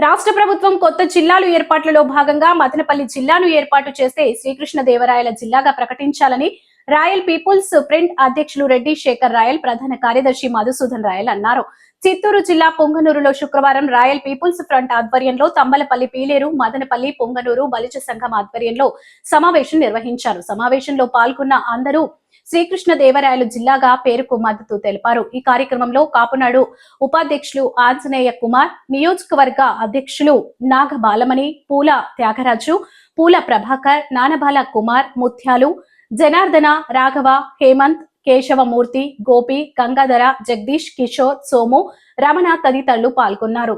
రాష్ట్ర ప్రభుత్వం కొత్త జిల్లాలు ఏర్పాట్లలో భాగంగా మదనపల్లి జిల్లాను ఏర్పాటు చేస్తే శ్రీకృష్ణదేవరాయల జిల్లాగా ప్రకటించాలని రాయల్ పీపుల్స్ ప్రింట్ అధ్యక్షులు రెడ్డి శేఖర్ రాయల్ ప్రధాన కార్యదర్శి మధుసూదన్ రాయల్ అన్నారు. చిత్తూరు జిల్లా పొంగనూరులో శుక్రవారం రాయల్ పీపుల్స్ ఫ్రంట్ ఆధ్వర్యంలో తంబలపల్లి పీలేరు మదనపల్లి పొంగనూరు బలిజ సంఘం ఆధ్వర్యంలో సమావేశం నిర్వహించారు. సమావేశంలో పాల్గొన్న అందరూ శ్రీకృష్ణ దేవరాయలు జిల్లాగా పేరుకు మద్దతు తెలిపారు. ఈ కార్యక్రమంలో కాపునాడు ఉపాధ్యక్షులు ఆంజనేయ కుమార్ నియోజకవర్గ అధ్యక్షులు నాగ బాలమణి పూల త్యాగరాజు పూల ప్రభాకర్ నానబాల కుమార్ ముత్యాలు జనార్దన రాఘవ హేమంత్ కేశవమూర్తి గోపి గంగాధర జగదీష్ కిషోర్ సోము రమణ తదితరులు పాల్గొన్నారు.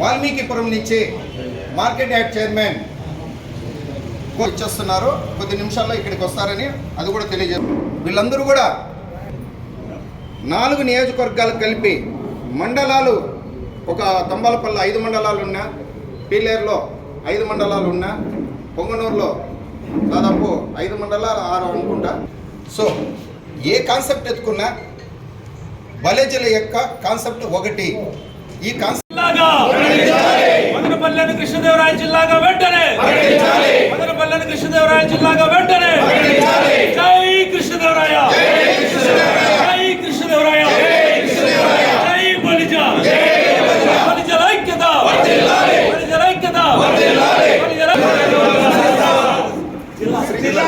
వాల్మీకిపురం నుంచి మార్కెట్ యార్డ్ చైర్మన్ ఇచ్చేస్తున్నారు కొద్ది నిమిషాల్లో ఇక్కడికి వస్తారని అది కూడా తెలియజే వీళ్ళందరూ కూడా నాలుగు నియోజకవర్గాలు కలిపి మండలాలు ఒక తంబాలపల్లి ఐదు మండలాలు ఉన్నా పీలేరులో ఐదు మండలాలు ఉన్నా పొంగనూరులో దాదాపు ఐదు మండలాలు ఆరు అనుకుంటా. సో ఏ కాన్సెప్ట్ ఎత్తుకున్నా బలేజల యొక్క కాన్సెప్ట్ ఒకటి. ఈ కాన్సెప్ట్ మదనపల్లెని కృష్ణదేవరాయ జిల్లాగా వెంటనే. మదనపల్లెని కృష్ణదేవరాయ జిల్లాగా వెంటనే.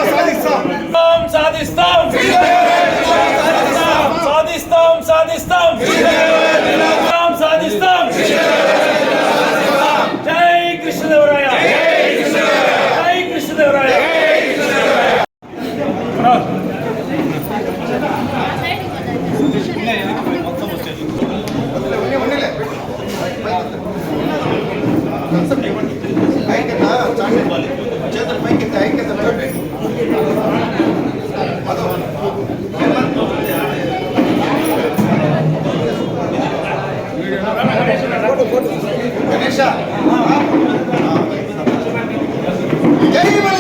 సాధిస్తాం సాధిస్తాం సాధిస్తాం సాధిస్తాం సాధిస్తాం జై కృష్ణదేవరాయ జై కృష్ణదేవరాయ వదిలే, ఉన్నే, ఉన్నేలే. గణేష్ జై